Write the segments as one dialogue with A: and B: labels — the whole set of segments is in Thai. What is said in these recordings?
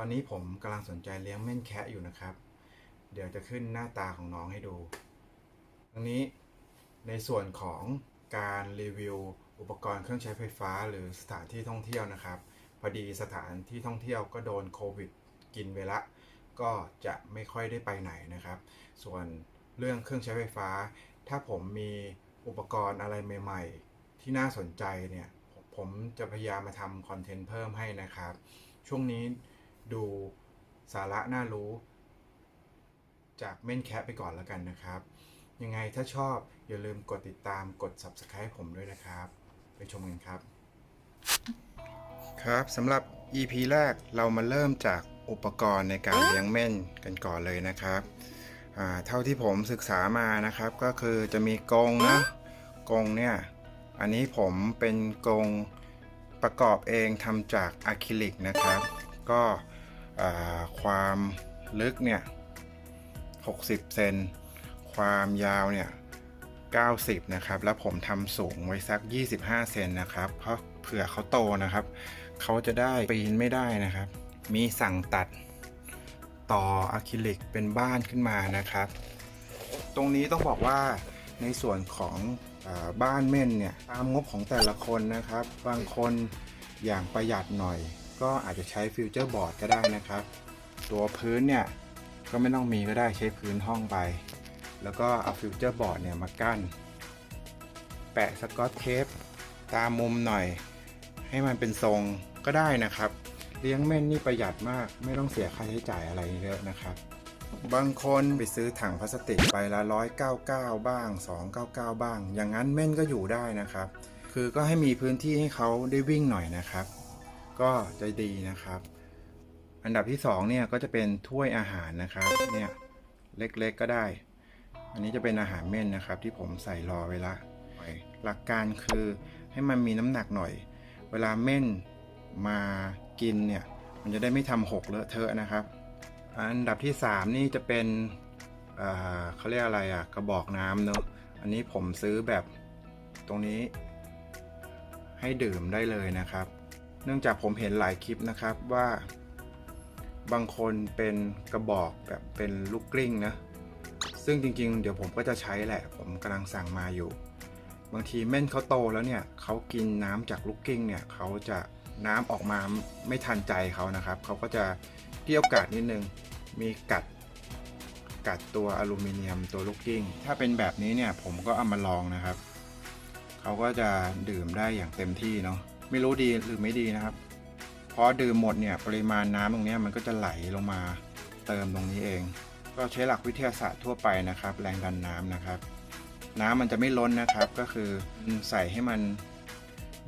A: ตอนนี้ผมกำลังสนใจเลี้ยงเม่นแคะอยู่นะครับ เดี๋ยวจะขึ้นหน้าตาของน้องให้ดูทั้งนี้ในส่วนของการรีวิวอุปกรณ์เครื่องใช้ไฟฟ้าหรือสถานที่ท่องเที่ยวนะครับ พอดีสถานที่ท่องเที่ยวก็โดนโควิดกินไปละ ก็จะไม่ค่อยได้ไปไหนนะครับ ส่วนเรื่องเครื่องใช้ไฟฟ้า ถ้าผมมีอุปกรณ์อะไรใหม่ๆ ที่น่าสนใจเนี่ย ผมจะพยายามมาทำคอนเทนต์เพิ่มให้นะครับ ช่วงนี้ ดูสาระน่ารู้ จากเม่นแคะไปก่อนแล้วกันนะครับ ยังไงถ้าชอบอย่าลืมกดติดตามกด subscribe ผมด้วยนะครับ ไปชมกันครับ ครับสำหรับ EP แรกเรามาเริ่มจากอุปกรณ์ในการเลี้ยงเม่นกันก่อนเลยนะครับเท่าที่ผมศึกษามานะครับก็คือจะมีกรงนะกรงเนี่ย อันนี้ผมเป็นกรงประกอบเองทำจากอะคริลิกนะครับ ก็ ความลึกเนี่ย60 เซน ความยาวเนี่ย90 นะครับ แล้วผมทำสูงไว้สัก 25 เซนนะครับ เพราะเผื่อเขาโตนะครับ เขาจะได้ปีนไม่ได้นะครับ มีสั่งตัดต่ออะคริลิกเป็นบ้านขึ้นมานะครับ ตรงนี้ต้องบอกว่าในส่วนของอบ้านเม่นเนี่ย ตามงบของแต่ละคนนะครับ บางคนอย่างประหยัดหน่อย ก็อาจจะใช้ฟิวเจอร์บอร์ดก็ได้นะครับ ตัวพื้นเนี่ยก็ไม่ต้องมีก็ได้ใช้พื้นห้องไป แล้วก็เอาฟิวเจอร์บอร์ดเนี่ยมากั้น แปะสกอตเทปตามมุมหน่อย ให้มันเป็นทรงก็ได้นะครับ เลี้ยงเม่นนี่ประหยัดมาก ไม่ต้องเสียค่าใช้จ่ายอะไรเยอะนะครับ บางคนไปซื้อถังพลาสติกไปละร้อยเก้าเก้าบ้าง 299 บ้าง อย่างนั้นเม่นก็อยู่ได้นะครับ คือก็ให้มีพื้นที่ให้เขาได้วิ่งหน่อยนะครับ ก็จะดีนะครับ อันดับที่สองเนี่ยก็จะเป็นถ้วยอาหารนะครับเนี่ยเล็กๆก็ได้ อันนี้จะเป็นอาหารเม่นนะครับ ที่ผมใส่รอไว้ละหลักการคือให้มันมีน้ำหนักหน่อย เวลาเม่นมากินเนี่ยมันจะได้ไม่ทำหกเลอะเทอะนะครับ อันดับที่ 3 นี่จะเป็นเอ่อเขาเรียกอะไรอะกระบอกน้ำเนอะอันนี้ผมซื้อแบบตรงนี้ให้ดื่มได้เลยนะครับ เนื่องจากผมเห็นหลายคลิปนะครับว่า บางคนเป็นกระบอกแบบเป็นลูกกลิ้งนะ ซึ่งจริงๆ เดี๋ยวผมก็จะใช้แหละ ผมกำลังสั่งมาอยู่ บางทีเม่นเขาโตแล้วเนี่ยเขากินน้ำจากลูกกิ้งเนี่ยเขาจะน้ำออกมาไม่ทันใจเขานะครับ เขาก็จะเกรี้ยวกราดนิดนึง มีกัดกัดตัวอลูมิเนียมตัวลูกกิ้ง ถ้าเป็นแบบนี้เนี่ยผมก็เอามาลองนะครับ เขาก็จะดื่มได้อย่างเต็มที่เนาะ ไม่รู้ดีหรือไม่ดีนะครับพอดื่มหมดเนี่ยปริมาณน้ำตรงนี้มันก็จะไหลลงมาเติมตรงนี้เอง ก็ใช้หลักวิทยาศาสตร์ทั่วไปนะครับ แรงดันน้ำนะครับ น้ำมันจะไม่ล้นนะครับ ก็คือใส่ให้มัน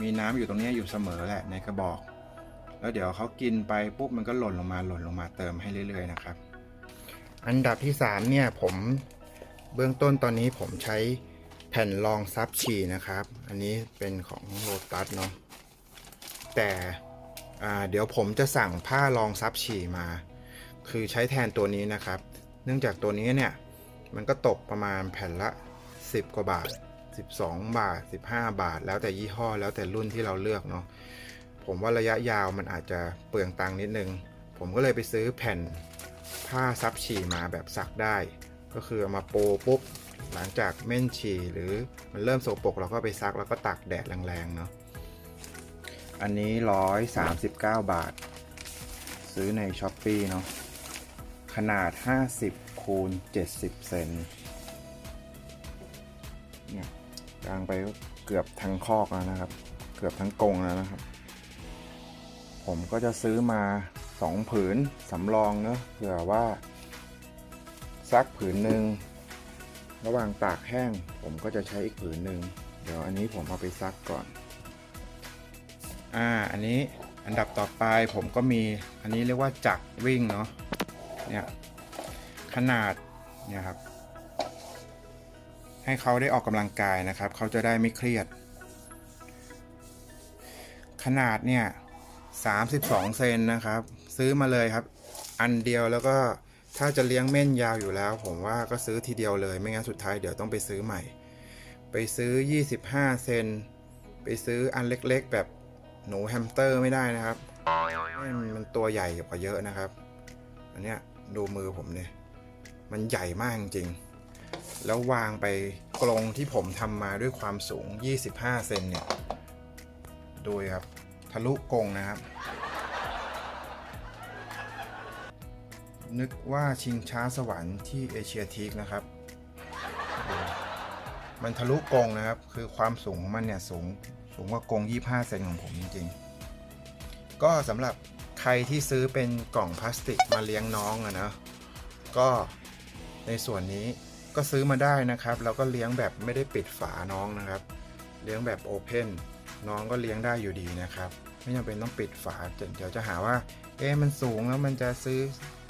A: มีน้ำอยู่ตรงนี้อยู่เสมอแหละในกระบอก แล้วเดี๋ยวเขากินไปปุ๊บมันก็หล่นลงมาหล่นลงมาเติมให้เรื่อยๆนะครับ อันดับที่3เนี่ยผมเบื้องต้นตอนนี้ผมใช้แผ่นรองซับฉี่นะครับ อันนี้เป็นของโ o ตัสเนาะ แต่เดี๋ยวผมจะสั่งผ้ารองซับฉี่มา คือใช้แทนตัวนี้นะครับ เนื่องจากตัวนี้เนี่ยมันก็ตกประมาณแผ่นละ 10 กว่าบาท 12 บาท 15 บาท แล้วแต่ยี่ห้อแล้วแต่รุ่นที่เราเลือกเนาะผมว่าระยะยาวมันอาจจะเปลืองตังค์นิดนึง ผมก็เลยไปซื้อแผ่นผ้าซับฉี่มาแบบซักได้ ก็คือเอามาโปปุ๊บหลังจากเม่นฉี่หรือมันเริ่มโสกปรกเราก็ไปซักแล้วก็ตากแดดแรงๆเนาะ อันนี้139บาท ซื้อใน s h อ p e e เนาะ ขนาด50คูณ70เซนเนี่ยกลางไปเกือบทั้งคอกแล้วนะครับ เกือบทั้งกรงแล้วนะครับ ผมก็จะซื้อมาสองผืนสำรองเนอะเผื่อว่าซักผืนหนึ่งระหว่างตากแห้ง ผมก็จะใช้อีกผืนหนึ่งเดี๋ยวอันนี้ผมเอาไปซักก่อน อ่าอันนี้อันดับต่อไปผมก็มีอันนี้เรียกว่าจักรวิ่งเนาะเนี่ยขนาดเนี่ยครับให้เขาได้ออกกำลังกายนะครับ เขาจะได้ไม่เครียด ขนาดเนี่ย32 เซนนะครับ ซื้อมาเลยครับ อันเดียวแล้วก็ถ้าจะเลี้ยงเม่นยาวอยู่แล้ว ผมว่าก็ซื้อทีเดียวเลย ไม่งั้นสุดท้ายเดี๋ยวต้องไปซื้อใหม่ ไปซื้อ 25 เซนไปซื้ออันเล็กๆแบบ หนูแฮมสเตอร์ไม่ได้นะครับเม่นมันตัวใหญ่กว่าเยอะนะครับ อันเนี้ยดูมือผมเนี่ย มันใหญ่มากจริงๆแล้ววางไปกรงที่ผมทำมาด้วยความสูง 25 เซนเนี่ย ดูครับ ทะลุกรงนะครับ นึกว่าชิงช้าสวรรค์ที่เอเชียทีกนะครับ มันทะลุกรงนะครับ คือความสูงของมันเนี่ยสูง สูงกว่ากง 25 เซนของผมจริงๆ ก็สำหรับใครที่ซื้อเป็นกล่องพลาสติกมาเลี้ยงน้องอะนะ ก็ในส่วนนี้ก็ซื้อมาได้นะครับ แล้วก็เลี้ยงแบบไม่ได้ปิดฝาน้องนะครับ เลี้ยงแบบโอเพนน้องก็เลี้ยงได้อยู่ดีนะครับ ไม่จำเป็นต้องปิดฝาเดี๋ยวจะหาว่า เอ๊ะมันสูงแล้วมันจะซื้อ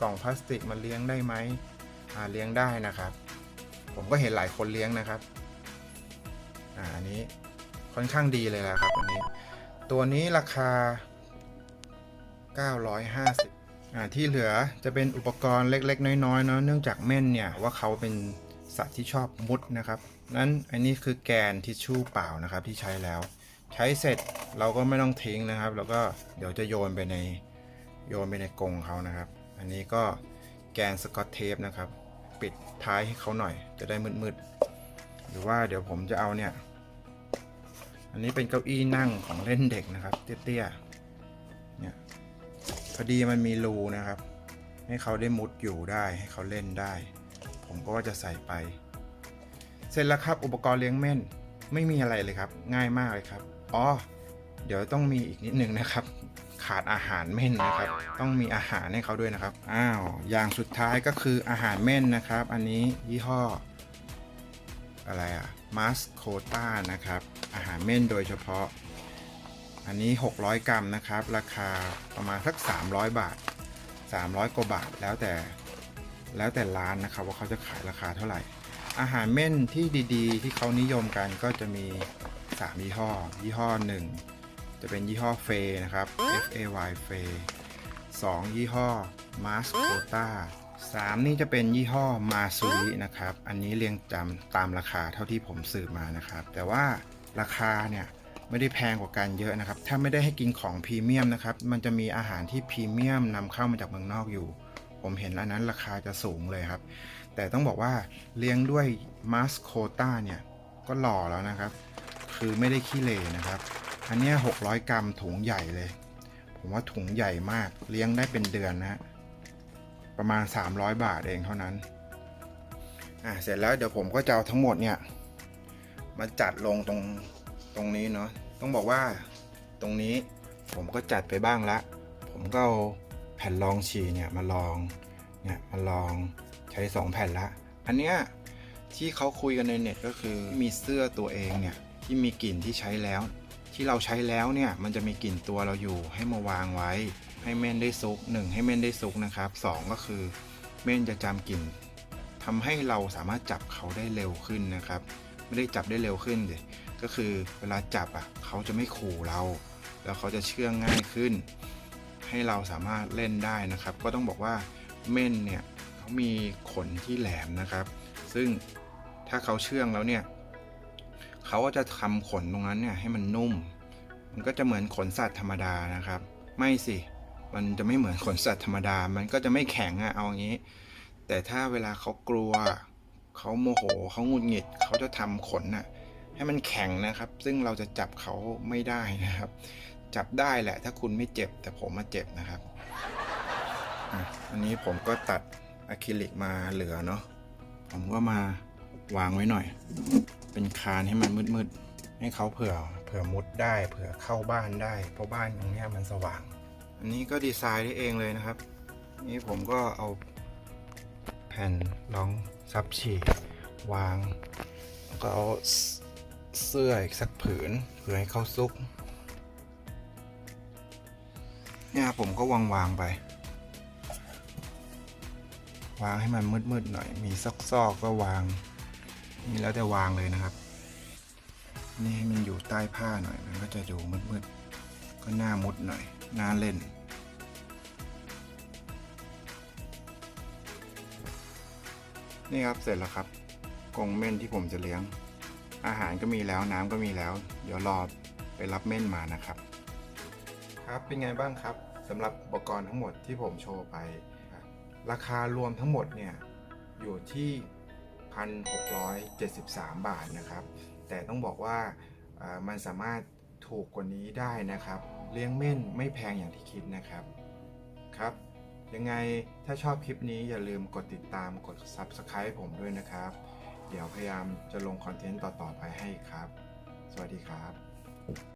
A: กล่องพลาสติกมาเลี้ยงได้ไหมอ่าเลี้ยงได้นะครับ ผมก็เห็นหลายคนเลี้ยงนะครับ อ่าอันนี้ ค่อนข้างดีเลยแหละครับอันนี้ ตัวนี้ราคา 950อ่าที่เหลือจะเป็นอุปกรณ์เล็กๆ น้อยๆเนาะเนื่องจากเม่นเนี่ยว่าเขาเป็นสัตว์ที่ชอบมุดนะครับ นั้นอันนี้คือแกนทิชชู่เปล่านะครับที่ใช้แล้ว ใช้เสร็จเราก็ไม่ต้องทิ้งนะครับ แล้วก็เดี๋ยวจะโยนไปในโยนไปในกรงเขานะครับ อันนี้ก็แกนสกอตเทปนะครับ ปิดท้ายให้เขาหน่อยจะได้มืดๆ หรือว่าเดี๋ยวผมจะเอาเนี่ย อันนี้เป็นเก้าอี้นั่งของเล่นเด็กนะครับ เตี้ยๆ เนี่ย พอดีมันมีรูนะครับ ให้เขาได้มุดอยู่ได้ให้เขาเล่นได้ ผมก็ว่าจะใส่ไป เสร็จแล้วครับอุปกรณ์เลี้ยงเม่นไม่มีอะไรเลยครับ ง่ายมากเลยครับอ๋อเดี๋ยวต้องมีอีกนิดนึงนะครับ ขาดอาหารเม่นนะครับ ต้องมีอาหารให้เขาด้วยนะครับ อ้าว อย่างสุดท้ายก็คืออาหารเม่นนะครับ อันนี้ยี่ห้อ อะไรอะมัสโคต้านะครับ อาหารเม่นโดยเฉพาะ อันนี้ 600 กรัมนะครับ ราคาประมาณสัก 300 บาท 300 กว่าบาท แล้วแต่ แล้วแต่ร้านนะครับ ว่าเขาจะขายราคาเท่าไหร่ อาหารเม่นที่ดีๆ ที่เขานิยมกันก็จะมี 3 ยี่ห้อ ยี่ห้อ 1 จะเป็นยี่ห้อเฟนะครับ F A Y เฟ2ยี่ห้อ Mars Cota 3 นี่จะเป็นยี่ห้อมาซูรินะครับ อันนี้เรียงจำตามราคาเท่าที่ผมสืบมานะครับ แต่ว่าราคาเนี่ยไม่ได้แพงกว่ากันเยอะนะครับ ถ้าไม่ได้ให้กินของพรีเมียมนะครับ มันจะมีอาหารที่พรีเมียมนำเข้ามาจากเมืองนอกอยู่ ผมเห็นอันนั้นราคาจะสูงเลยครับ แต่ต้องบอกว่าเลี้ยงด้วยมาสโคต้าเนี่ยก็หล่อแล้วนะครับ คือไม่ได้ขี้เลนะครับ อันนี้600 กรัมถุงใหญ่เลย ผมว่าถุงใหญ่มาก เลี้ยงได้เป็นเดือนนะฮะ ประมาณ 300 บาทเองเท่านั้นอะเสร็จแล้วเดี๋ยวผมก็จะเอาทั้งหมดเนี่ย มาจัดลงตรงตรงนี้เนาะต้องบอกว่าตรงนี้ผมก็จัดไปบ้างละ ผมก็เอาแผ่นรองฉี่เนี่ยมาลองเนี่ยมาลองใช้ 2 แผ่นละ อันเนี้ยที่เขาคุยกันในเน็ตก็คือมีเสื้อตัวเองเนี่ยที่มีกลิ่นที่ใช้แล้ว ที่เราใช้แล้วเนี่ยมันจะมีกลิ่นตัวเราอยู่ให้มาวางไว้ ให้เม่นได้ซุกหนึ่งให้เม่นได้ซุกนะครับสองก็คือเม่นจะจำกลิ่นทำให้เราสามารถจับเขาได้เร็วขึ้นนะครับ ไม่ได้จับได้เร็วขึ้นเดยก็คือเวลาจับอะเขาจะไม่ขู่เรา แล้วเขาจะเชื่องง่ายขึ้น ให้เราสามารถเล่นได้นะครับ ก็ต้องบอกว่าเม่นเนี่ยเขามีขนที่แหลมนะครับ ซึ่งถ้าเขาเชื่องแล้วเนี่ยเขาก็จะทำขนตรงนั้นเนี่ยให้มันนุ่ม มันก็จะเหมือนขนสัตว์ธรรมดานะครับ ไม่สิ มันจะไม่เหมือนขนสัตว์ธรรมดา มันก็จะไม่แข็งอะเอาอย่างนี้ แต่ถ้าเวลาเขากลัว เขาโมโหเขางุดหงิด เขาจะทำขนน่ะให้มันแข็งนะครับ ซึ่งเราจะจับเขาไม่ได้นะครับ จับได้แหละ ถ้าคุณไม่เจ็บ แต่ผมมาเจ็บนะครับอันนี้ผมก็ตัดอะคริลิกมาเหลือเนาะ ผมก็มาวางไว้หน่อย เป็นคานให้มันมืดๆ ให้เขาเผื่อ เผื่อมุดได้ เผื่อเข้าบ้านได้ เพราะบ้านตรงนี้มันสว่าง อันนี้ก็ดีไซน์ได้เองเลยนะครับ นี่ผมก็เอาแผ่นรองซับฉี่วาง แล้วก็เอาเสื้ออีกสักผืนเพื่อให้เข้าซุก เนี่ยผมก็วางวางไป วางให้มันมืดๆหน่อย มีซอกๆกก็วาง นี่แล้วแต่วางเลยนะครับ นี่ให้มันอยู่ใต้ผ้าหน่อย มันก็จะดูมืดๆ ก็หน้ามุดหน่อย หน้าเล่น นี่ครับเสร็จแล้วครับกรงเม่นที่ผมจะเลี้ยง อาหารก็มีแล้วน้ำก็มีแล้ว เดี๋ยวรอไปรับเม่นมานะครับ ครับเป็นไงบ้างครับสำหรับอุปกรณ์ทั้งหมดที่ผมโชว์ไป ราคารวมทั้งหมดเนี่ยอยู่ที่ 1,673 บาทนะครับ แต่ต้องบอกว่ามันสามารถถูกกว่านี้ได้นะครับ เลี้ยงเม่นไม่แพงอย่างที่คิดนะครับ ครับ ยังไงถ้าชอบคลิปนี้อย่าลืมกดติดตามกด Subscribe ผมด้วยนะครับ เดี๋ยวพยายามจะลงคอนเทนต์ต่อๆไปให้ครับ สวัสดีครับ